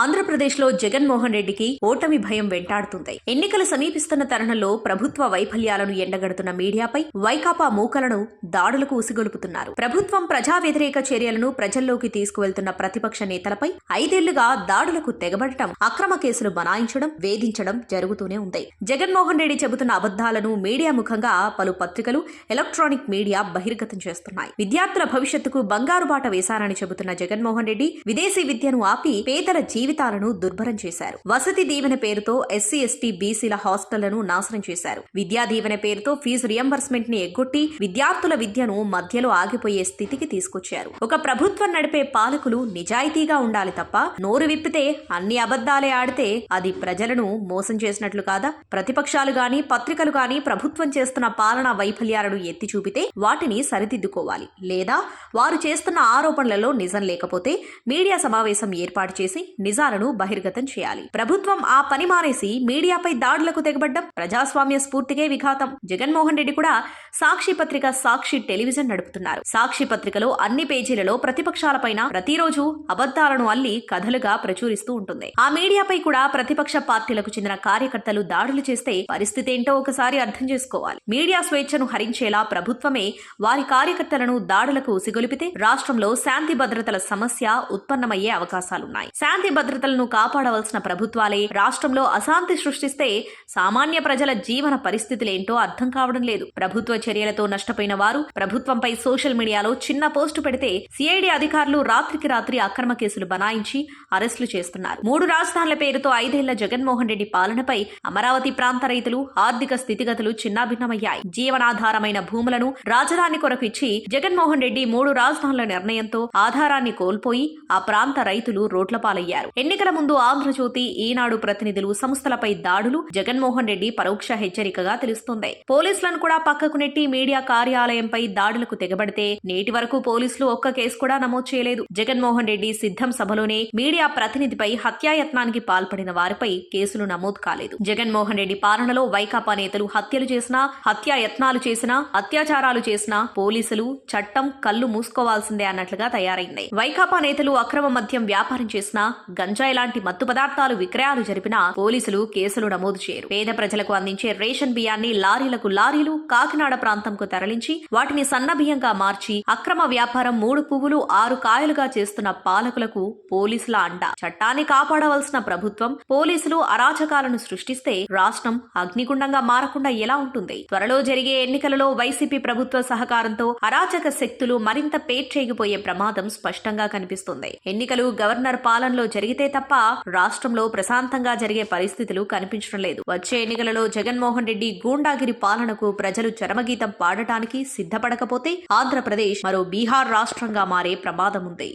ఆంధ్రప్రదేశ్లో జగన్మోహన్ రెడ్డికి ఓటమి భయం వెంటాడుతుంది. ఎన్నికలు సమీపిస్తున్న తరుణంలో ప్రభుత్వ వైఫల్యాలను ఎండగడుతున్న మీడియాపై వైకాపా మూకలను దాడులకు ఉసిగొలుపుతున్నారు. ప్రభుత్వం ప్రజా వ్యతిరేక చర్యలను ప్రజల్లోకి తీసుకువెళ్తున్న ప్రతిపక్ష నేతలపై ఐదేళ్ళుగా దాడులకు తెగబడటం అక్రమ కేసులు బనాయించడం వేధించడం జరుగుతూనే ఉంది. జగన్మోహన్ రెడ్డి చెబుతున్న అబద్దాలను మీడియా ముఖంగా పలు పత్రికలు ఎలక్ట్రానిక్ మీడియా బహిర్గతం చేస్తున్నాయి. విద్యార్థుల భవిష్యత్తుకు బంగారు బాట వేశారని చెబుతున్న జగన్మోహన్ రెడ్డి విదేశీ విద్యను ఆపి పేదల జీవితాలను దుర్భరం చేశారు. వసతి దీవెన పేరుతో ఎస్సీ ఎస్టీ బీసీల హాస్టళ్ళను నాశనం చేశారు. విద్యా దీవెన పేరుతో ఫీజు రియంబర్స్మెంట్ని ఎగ్గొట్టి విద్యార్థుల విద్యను మధ్యలో ఆగిపోయే స్థితికి తీసుకొచ్చారు. ఒక ప్రభుత్వం నడిపే పాలకులు నిజాయితీగా ఉండాలి తప్ప నోరు విప్పితే అన్ని అబద్దాలే ఆడితే అది ప్రజలను మోసం చేసినట్లు కాదా? ప్రతిపక్షాలు గాని పత్రికలు గాని ప్రభుత్వం చేస్తున్న పాలనా వైఫల్యాలను ఎత్తి చూపితే వాటిని సరిదిద్దుకోవాలి. లేదా వారు చేస్తున్న ఆరోపణలలో నిజం లేకపోతే మీడియా సమావేశం ఏర్పాటు చేసి నిజాలను బహిర్గతం చేయాలి. ప్రభుత్వం ఆ పని మానేసి మీడియాపై దాడులకు తెగబడ్డం ప్రజాస్వామ్య స్ఫూర్తికే విఘాతం. జగన్మోహన్ రెడ్డి కూడా సాక్షి పత్రిక సాక్షి టెలివిజన్ నడుపుతున్నారు. సాక్షి పత్రికలో అన్ని పేజీలలో ప్రతిపక్షాలపైన ప్రతిరోజు అబద్ధాలను అల్లి కథలుగా ప్రచురిస్తూ ఉంటుంది. ఆ మీడియాపై కూడా ప్రతిపక్ష పార్టీలకు చెందిన కార్యకర్తలు దాడులు చేస్తే పరిస్థితి ఏంటో ఒకసారి అర్థం చేసుకోవాలి. మీడియా స్వేచ్ఛను హరించేలా ప్రభుత్వమే వారి కార్యకర్తలను దాడులకు ఉసిగొలిపితే రాష్ట్రంలో శాంతి భద్రతల సమస్య ఉత్పన్నమయ్యే అవకాశాలున్నాయి. శాంతి భద్రతలను కాపాడవలసిన ప్రభుత్వాలే రాష్ట్రంలో అశాంతి సృష్టిస్తే సామాన్య ప్రజల జీవన పరిస్థితులేంటో అర్థం కావడం లేదు. ప్రభుత్వ చర్యలతో నష్టపోయిన వారు. ప్రభుత్వంపై సోషల్ మీడియాలో చిన్న పోస్టు పెడితే సిఐడి అధికారులు రాత్రికి రాత్రి అక్రమ కేసులు బనాయించి అరెస్టులు చేస్తున్నారు. మూడు రాజధానుల పేరుతో ఐదేళ్ళ జగన్మోహన్ రెడ్డి పాలనపై అమరావతి ప్రాంత రైతులు ఆర్థిక స్థితిగతులు చిన్నాభిన్నమయ్యాయి. జీవనాధారమైన భూములను రాజధాని కొరకు ఇచ్చి జగన్మోహన్ రెడ్డి మూడు రాజధానుల నిర్ణయంతో ఆధారాన్ని కోల్పోయి ఆ ప్రాంత రైతులు రోడ్ల పాలయ్యారు. ఎన్నికల ముందు ఆంధ్రజ్యోతి ఈనాడు ప్రతినిధులు సంస్థలపై దాడులు జగన్మోహన్ రెడ్డి పరోక్ష హెచ్చరికగా తెలుస్తుంది. పోలీసులను కూడా పక్కకు నెట్టి మీడియా కార్యాలయంపై దాడులకు తెగబడితే నేటి వరకు పోలీసులు ఒక్క కేసు కూడా నమోదు చేయలేదు. జగన్మోహన్ రెడ్డి సిద్ధం సభలోనే మీడియా ప్రతినిధిపై హత్యాయత్నానికి పాల్పడిన వారిపై కేసులు నమోదు కాలేదు. జగన్మోహన్ రెడ్డి పాలనలో వైకాపా నేతలు హత్యలు చేసినా హత్యాయత్నాలు చేసినా అత్యాచారాలు చేసినా పోలీసులు చట్టం కళ్ళు మూసుకోవాల్సిందే అన్నట్లుగా తయారైంది. వైకాపా నేతలు అక్రమ మద్యం వ్యాపారం చేసినా గంజాయి లాంటి మత్తు పదార్థాలు విక్రయాలు జరిపినా పోలీసులు కేసులు నమోదు చేయరు. పేద ప్రజలకు అందించే రేషన్ బియ్యాన్ని లారీలకు లారీలు కాకినాడ ప్రాంతంకు తరలించి వాటిని సన్నబియ్యంగా మార్చి అక్రమ వ్యాపారం మూడు పువ్వులు ఆరు కాయలుగా చేస్తున్న పాలకులకు పోలీసుల అండ. చట్టాన్ని కాపాడవలసిన ప్రభుత్వం పోలీసులు అరాచకాలను సృష్టిస్తే రాష్ట్రం అగ్నిగుండంగా మారకుండా ఎలా ఉంటుంది? త్వరలో జరిగే ఎన్నికలలో వైసీపీ ప్రభుత్వ సహకారంతో అరాచక శక్తులు మరింత పేర్చేగిపోయే ప్రమాదం స్పష్టంగా కనిపిస్తుంది. ఎన్నికలు గవర్నర్ పాలనలో జరిగితే తప్ప రాష్ట్రంలో ప్రశాంతంగా జరిగే పరిస్థితులు కనిపించడం లేదు. వచ్చే ఎన్నికలలో జగన్మోహన్ రెడ్డి గూండాగిరి పాలనకు ప్రజలు చరమగీతం పాడటానికి సిద్ధపడకపోతే ఆంధ్రప్రదేశ్ మరో బీహార్ రాష్ట్రంగా మారే ప్రమాదం ఉంది